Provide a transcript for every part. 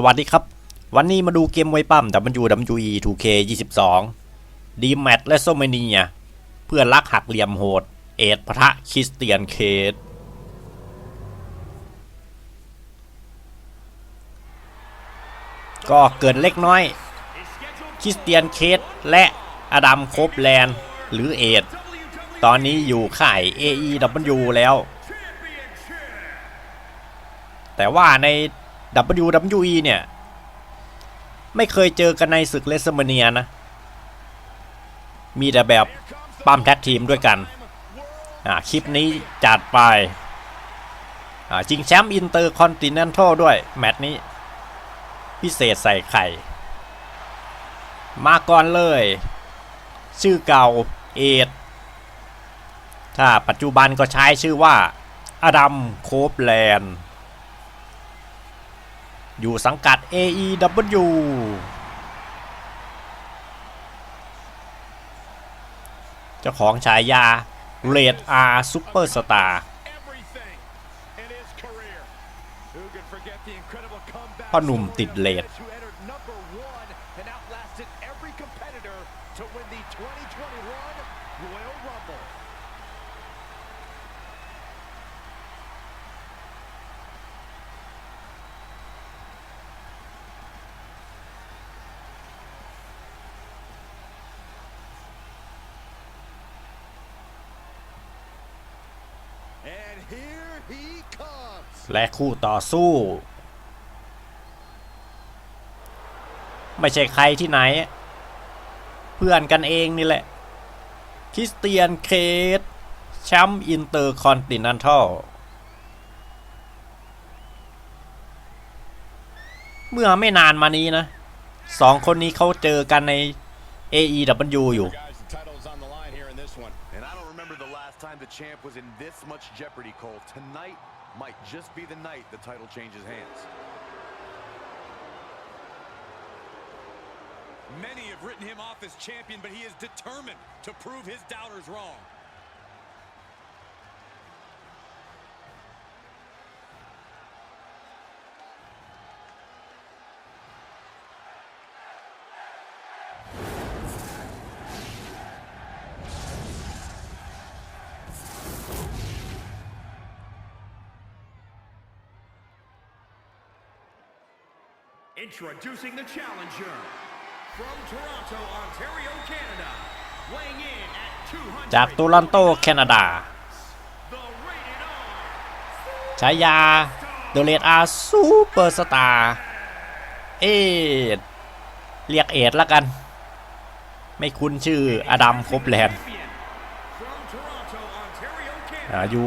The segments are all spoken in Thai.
สวัสดีครับ วันนี้มาดูเกมไวยปั้ม WWE 2K 22ดีแมตและโซเมเนีย เพื่อนรักหักเหลี่ยมโหด เอ็ดพระคริสเตียนเคสก็เกิดเล็กน้อย คริสเตียนเคสและอดัมโคบแลนด์หรือเอ็ดตอนนี้อยู่ข่าย AEW แล้ว แต่ว่าใน WWE เนี่ย ไม่เคยเจอกันในศึกเลสเมเนียนะ มีแต่แบบปั้มแท็กทีมด้วยกัน อ่า คลิปนี้จัดไป อ่า จริงแชมป์อินเตอร์คอนติเนนทัลด้วย แมตช์นี้ พิเศษใส่ไข่ มาก่อนเลย ชื่อเก่าเอ็ดถ้าปัจจุบันก็ใช้ชื่อว่าอดัมโคบแลนด์ อยู่สังกัด AEW เจ้าของฉายาเรดอาร์ซูเปอร์สตาร์พ่อหนุ่มติดเลด และคู่ต่อสู้ ไม่ใช่ใครที่ไหน เพื่อนกันเองนี่แหละ คริสเตียนเคสแชมป์อินเตอร์คอนติเนนทัลเมื่อไม่นานมานี้นะสองคนนี้เขาเจอกันใน AEW อยู่ last time the champ was in this much jeopardy, Cole. Tonight might just be the night the title changes hands. Many have written him off as champion, but he is determined to prove his doubters wrong. Introducing the challenger from Toronto, Ontario, Canada, weighing in at 200. จากโตลอนโตแคนาดา The rated R ฉายา The Red R Superstar เอ็ดเรียกเอ็ดละกัน ไม่คุ้นชื่ออดัมครบแลนด์ champion from Toronto, Ontario, อ่า Canada. อยู่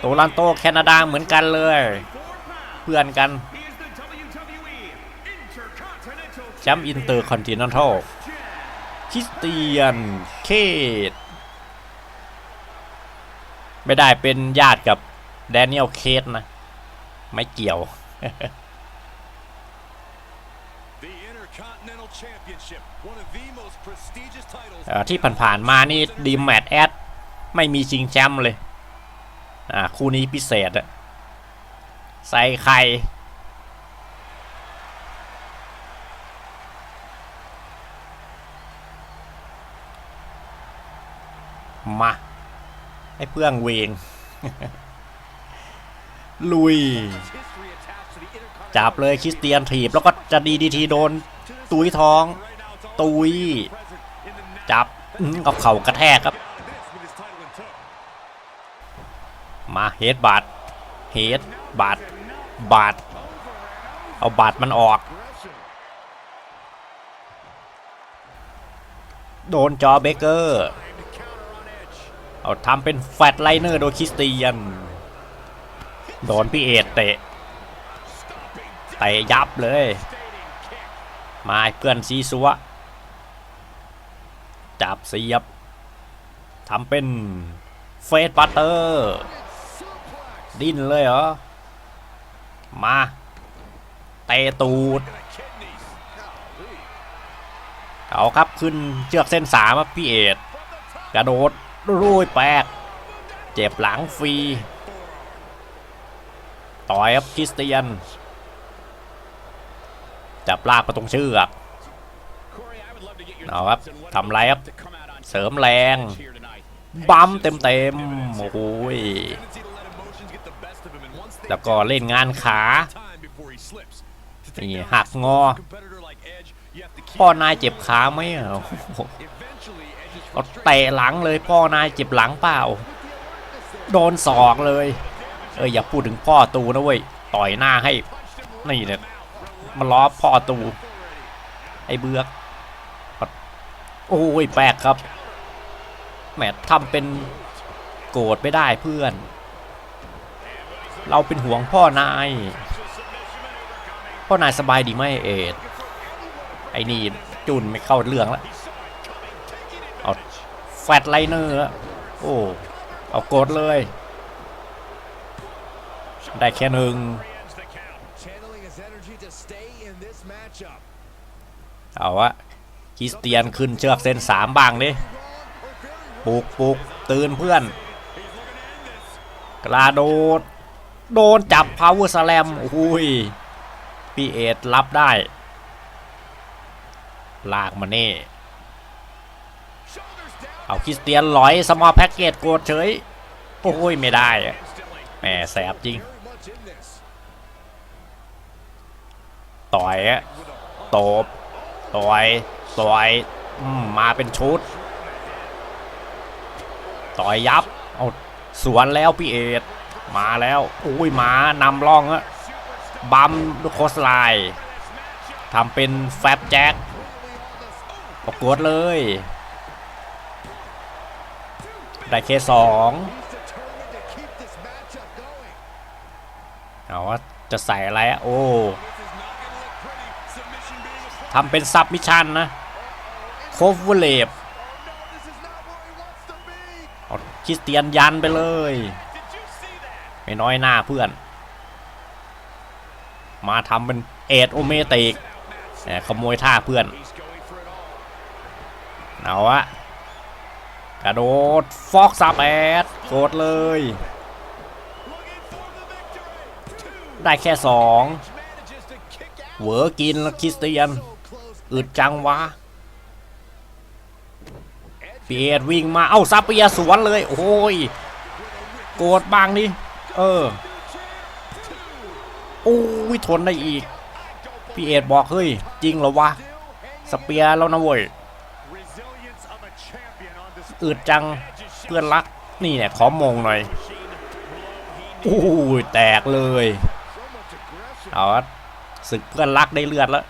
โตลอนโตแคนาดาเหมือนกันเลย Four pounds. เพื่อนกัน แชมป์อินเตอร์คอนติเนนทัล Champion. คริสเตียนเคดไม่ได้เป็นญาติกับแดเนียลเคสนะ ไม่เกี่ยว The Intercontinental Championship, one of the most prestigious titles. เอ่อที่ผ่านๆมานี่ดีแมตแอดไม่มีชิงแชมป์เลย อ่า คู่นี้พิเศษอะใส่ไข่ มา ให้เพื่องเวง ลุย จับเลยคริสเตียนถีบ แล้วก็จะดีดีทีโดน ตุยท้อง ตุย จับกับเข่ากระแทกครับ มาเฮดบาดเฮดบาดบาดเอาบาดมันออก โดนจอเบเกอร์ เอาทำเป็นแฟตไลเนอร์โดยคริสเตียน โดนพี่เอดเตะเตะยับเลย มาเพื่อนซีซัว จับเสียบทำเป็นเฟสบัตเตอร์ ดิ้นเลยเหรอ มาเตะตูดเอาครับขึ้นเชือกเส้นสามพี่เอดกระโดด รุ่ยแปกเจ็บหลังฟรี ต่อยคริสเตียน จับลากไปตรงเชือกเอาครับทำไรครับ เสริมแรง บัมเต็มๆโอ้ยแล้วก็เล่นงานขานี่หักงอ พ่อนายเจ็บขาไหม อะโอ้โห Eventually, Edge's เอาเตะหลังเลยพ่อนายเจ็บหลังเปล่า โดนศอกเลย เอ้ยอย่าพูดถึงพ่อตูนะเว้ยต่อยหน้าให้นี่เนี่ยมาล้อพ่อตู ไอ้เบือกโอ้ยแปลกครับแหมทำเป็นโกรธไม่ได้เพื่อน เราเป็นห่วงพ่อนาย พ่อนายสบายดีไหมเอ็ดไอ้นี่จุนไม่เข้าเรื่องแล้ว แฟตไลเนอร์อะโอ้เอากดเลย ได้แค่หนึ่งเอาวะคริสเตียนขึ้นเชือกเส้นสามบางดิปลุกปลุกตื่นเพื่อน กระโดด โดนจับพาวเวอร์สแลมโอ้ยพี่เอ็ดรับได้ ลากมาเน่ เอาคริสเตียนลอยสมอลแพ็กเกจโกดเฉยโอ้ยไม่ได้แหมแสบจริง ต่อยตบต่อยต่อยอมมาเป็นชุด ต่อยยับเอาสวนแล้วพี่เอดมาแล้วอุ้ยมานำร่องอะบัมโคสไลทำเป็นแฟบแจ็คประกวดเลย ได้เคสองเอาว่าจะใส่อะไรอะโอ้ทำเป็นซับมิชชันนะโคฟเวเลฟคริสเตียนยันไปเลย ไม่น้อยหน้าเพื่อน มาทำเป็นเอ็ดโอเมติกแหมขโมยท่าเพื่อน เอาวะ กระโดดฟอกซับแอดโกดเลย ได้แค่สองเหวอกินแล้วคริสเตียน อึดจังวะปีเอดวิ่งมา เอ้าซับเปียสวนเลย โอ้ย โกรธบ้างนี่เออ โอ้ยทนได้อีก พี่เอ็ดบอกเฮ้ย จริงเหรอวะ สเปียร์แล้วนะเว้ย อึดจังเพื่อนรักนี่เนี่ยขอมงหน่อยโอ้แตกเลยเอาศึกเพื่อนรักได้เลือดแล้ว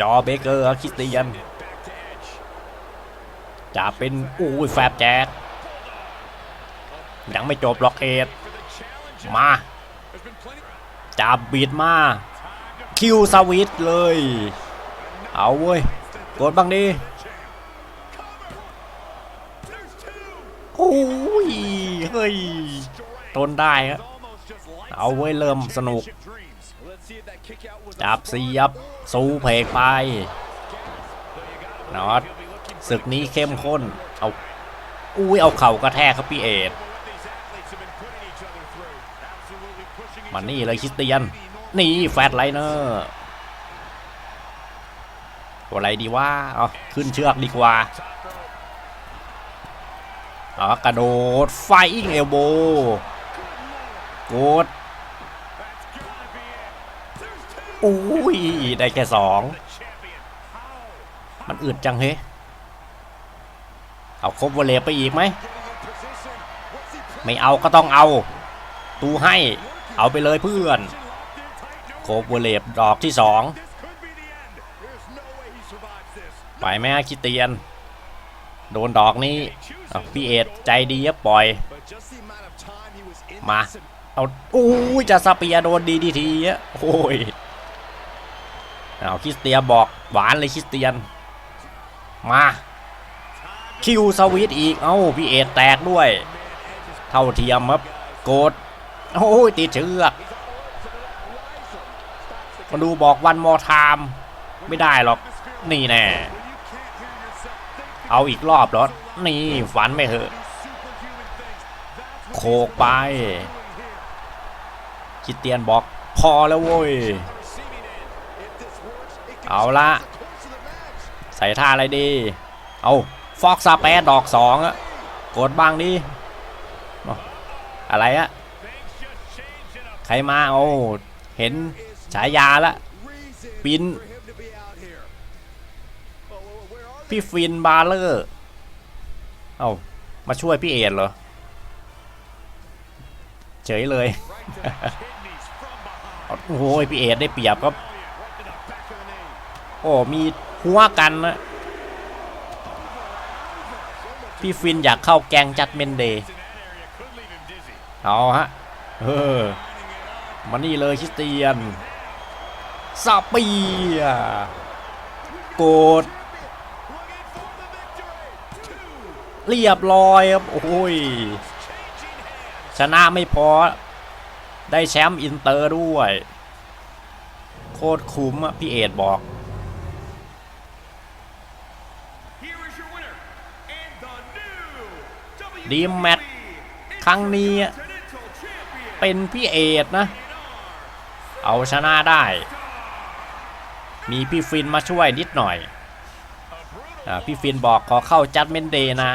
จอเบเกอร์คริสเตียนจะเป็นอู้แฟบแจ๊ดยังไม่จบหรอกเอ็ดมาจับบีดมา คิวสวิตเลย เอาเว้ย กดบ้างดิ โอ้ย เฮ้ย ทนได้ฮะเอาเว้เริ่มสนุก จับเสียบสู้เพกไปนอตศึกนี้เข้มข้น เอาอุ้ยเอาเข่ากระแทกครับพี่เอ็ดมานี่เลยคริสเตียน นี่แฟตไลเนอร์อะไรดีว่า เอาขึ้นเชือกดีกว่า เอกระโดดไฟอิงเอลโบกดอุ้ย ได้แค่สอง มันอึดจังเฮ้เอาครบวอลเลย์ไปอีกไหม ไม่เอาก็ต้องเอา ตูให้ เอาไปเลยเพื่อน โคบวอลเลย์ดอกที่สอง ไปไหมคิเตียน โดนดอกนี้อ่พี่เอ็ดใจดีอะปล่อย มา เอาอู้จะสเปียโดนดีดีทีอะโอ้ยเอาคริสเตียนบอกหวานเลยคริสเตียน มาคิวสวิตอีก เอ้าพี่เอ็ดแตกด้วย เท่าเทียมครับโกดโอ้ยติดเชือกมาดูบอกวันมอไทม์ไม่ได้หรอก นี่แน่ เอาอีกรอบเหรอ นี่ฝันไม่เหอะโคกไป คิดเตียนบอกพอแล้วโว้ย เอาละใส่ท่าอะไรดี เอาฟอกซาแปดดอกสองอะกดบ้างดิอาอะไรอะใครมา โอ้ เห็นฉายาละ ปิน พี่ฟินบาเลอร์ เอามาช่วยพี่เอ็ดเหรอ เฉยเลย โอ้โหพี่เอ็ดได้เปรียบครับ โอ้มีหัวกันนะ พี่ฟินอยากเข้าแกงจัดเมนเดย์เอาฮะ เออ มานี่เลยคริสเตียนซาเปีย โกด เรียบร้อยครับ โอ้ย ชนะไม่พอ ได้แชมป์อินเตอร์ด้วย โคตรคุ้มอะพี่เอ็ดบอก ดีมแมตครั้งนี้เป็นพี่เอ็ดนะ เอาชนะได้ มีพี่ฟินมาช่วยนิดหน่อย พี่ฟินบอกขอเข้าจัดเมนเดย์นะ